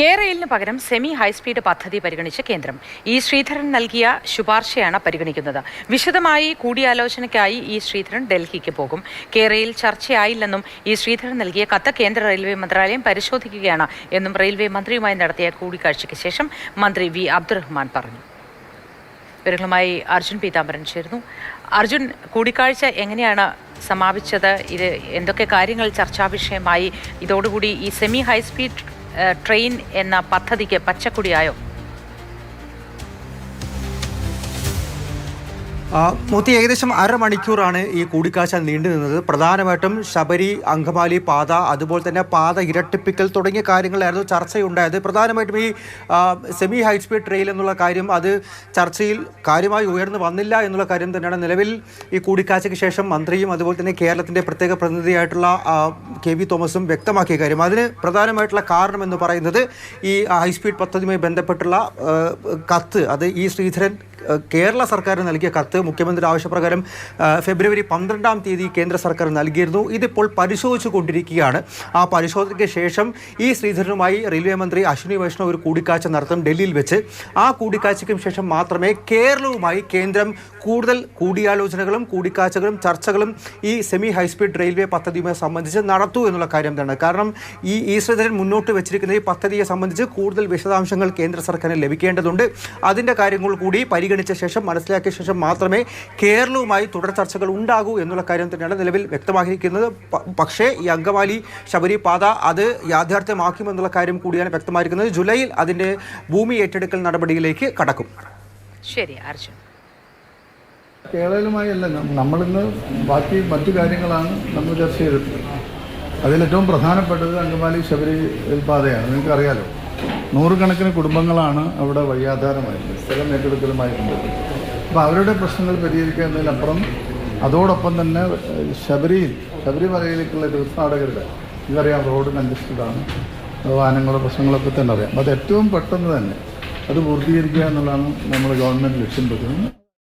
കേരളിന് പകരം semi high speed പദ്ധതി പരിഗണിച്ച് കേന്ദ്രം. ഇ ശ്രീധരൻ നൽകിയ ശുപാർശയാണ് പരിഗണിക്കുന്നത്. വിശദമായി കൂടിയാലോചനയ്ക്കായി ഇ ശ്രീധരൻ ഡൽഹിക്ക് പോകും. കേരളയിൽ ചർച്ചയായില്ലെന്നും ഇ ശ്രീധരൻ നൽകിയ കത്ത് കേന്ദ്ര റെയിൽവേ മന്ത്രാലയം പരിശോധിക്കുകയാണ് എന്നും റെയിൽവേ മന്ത്രിയുമായി നടത്തിയ കൂടിക്കാഴ്ചയ്ക്ക് ശേഷം മന്ത്രി വി അബ്ദുറഹ്മാൻ പറഞ്ഞു. വിവരങ്ങളുമായി അർജുൻ പീതാംബരൻ ചേരുന്നു. അർജുൻ കൂടിക്കാഴ്ച എങ്ങനെയാണ് സമാപിച്ചത്? ഇത് എന്തൊക്കെ കാര്യങ്ങൾ ചർച്ചാ വിഷയമായി ഇതോടുകൂടി ഈ സെമി ഹൈസ്പീഡ് ട്രെയിൻ എന്ന പദ്ധതിക്ക് പച്ചക്കൊടിയായോ? മൂത്തി ഏകദേശം അരമണിക്കൂറാണ് ഈ കൂടിക്കാഴ്ച നീണ്ടു നിന്നത്. പ്രധാനമായിട്ടും ശബരി അങ്കമാലി പാത അതുപോലെ തന്നെ പാത ഇരട്ടിപ്പിക്കൽ തുടങ്ങിയ കാര്യങ്ങളായിരുന്നു ചർച്ചയുണ്ടായത്. പ്രധാനമായിട്ടും ഈ സെമി ഹൈ സ്പീഡ് ട്രെയിൻ എന്നുള്ള കാര്യം അത് ചർച്ചയിൽ കാര്യമായി ഉയർന്നു വന്നില്ല എന്നുള്ള കാര്യം തന്നെയാണ്. നിലവിൽ ഈ കൂടിക്കാഴ്ചയ്ക്ക് ശേഷം മന്ത്രിയും അതുപോലെ തന്നെ കേരളത്തിന്റെ പ്രത്യേക പ്രതിനിധിയായിട്ടുള്ള കെ വി തോമസും വ്യക്തമാക്കിയ കാര്യം. അതിന് പ്രധാനമായിട്ടുള്ള കാരണം എന്ന് പറയുന്നത് ഈ ഹൈസ്പീഡ് പദ്ധതിയുമായി ബന്ധപ്പെട്ടുള്ള കത്ത്. അത് ഈ ശ്രീധരൻ കേരള സർക്കാർ നൽകിയ കത്ത് മുഖ്യമന്ത്രി ആവശ്യപ്രകാരം ഫെബ്രുവരി പന്ത്രണ്ടാം തീയതി കേന്ദ്ര സർക്കാർ നൽകിയിരുന്നു. ഇതിപ്പോൾ പരിശോധിച്ചു കൊണ്ടിരിക്കുകയാണ് ആ പരിശോധനയ്ക്ക് ശേഷം ഈ ശ്രീധരനുമായി റെയിൽവേ മന്ത്രി അശ്വിനി വൈഷ്ണവ് ഒരു കൂടിക്കാഴ്ച നടത്തും ഡൽഹിയിൽ വെച്ച്. ആ കൂടിക്കാഴ്ചയ്ക്കും ശേഷം മാത്രമേ കേരളവുമായി കേന്ദ്രം കൂടുതൽ കൂടിയാലോചനകളും കൂടിക്കാഴ്ചകളും ചർച്ചകളും ഈ സെമി ഹൈസ്പീഡ് റെയിൽവേ പദ്ധതിയുമായി സംബന്ധിച്ച് നടത്തൂ എന്നുള്ള കാര്യം തന്നെ കാരണം ഈ ഈ ശ്രീധരൻ മുന്നോട്ട് വെച്ചിരിക്കുന്ന ഈ പദ്ധതിയെ സംബന്ധിച്ച് കൂടുതൽ വിശദാംശങ്ങൾ കേന്ദ്ര സർക്കാരിന് ലഭിക്കേണ്ടതുണ്ട്. അതിന്റെ കാര്യങ്ങൾ കൂടി പരിഗണിച്ച ശേഷം മനസ്സിലാക്കിയ ശേഷം മാത്രമേ കേരളവുമായി തുടർ ചർച്ചകൾ ഉണ്ടാകൂ എന്നുള്ള കാര്യം തന്നെയാണ് നിലവിൽ വ്യക്തമാക്കിയിരിക്കുന്നത്. പക്ഷേ ഈ അങ്കമാലി ശബരി പാത അത് യാഥാർത്ഥ്യമാക്കുമെന്നുള്ള കാര്യം കൂടിയാണ് വ്യക്തമായിരിക്കുന്നത്. ജൂലൈയിൽ അതിന്റെ ഭൂമി ഏറ്റെടുക്കൽ നടപടിയിലേക്ക് കടക്കും. ശരി അർജുൻ. കേരളയിലുമായി അല്ല നമ്മളിന്ന് ബാക്കി മറ്റു കാര്യങ്ങളാണ് നമ്മൾ ചർച്ച ചെയ്തിട്ടുള്ളത്. അതിലേറ്റവും പ്രധാനപ്പെട്ടത് അങ്കമാലി ശബരി പാതയാണ്. നിങ്ങൾക്കറിയാലോ? നൂറുകണക്കിന് കുടുംബങ്ങളാണ് അവിടെ വഴിയാധാരമായിട്ട് സ്ഥലം ഏറ്റെടുക്കലുമായി അപ്പോൾ അവരുടെ പ്രശ്നങ്ങൾ പരിഹരിക്കുന്നതിനപ്പുറം അതോടൊപ്പം തന്നെ ശബരി ശബരിയിൽ ശബരിമലയിലേക്കുള്ള തീർത്ഥാടകരുടെ ഇതറിയാം റോഡ് കൺജസ്റ്റഡാണ് വാഹനങ്ങളുടെ പ്രശ്നങ്ങളൊക്കെ തന്നെ അറിയാം. അത് ഏറ്റവും പെട്ടെന്ന് തന്നെ അത് പൂർത്തീകരിക്കുക എന്നുള്ളതാണ് നമ്മൾ ഗവൺമെന്റ് ലക്ഷ്യം വെക്കുന്നത്.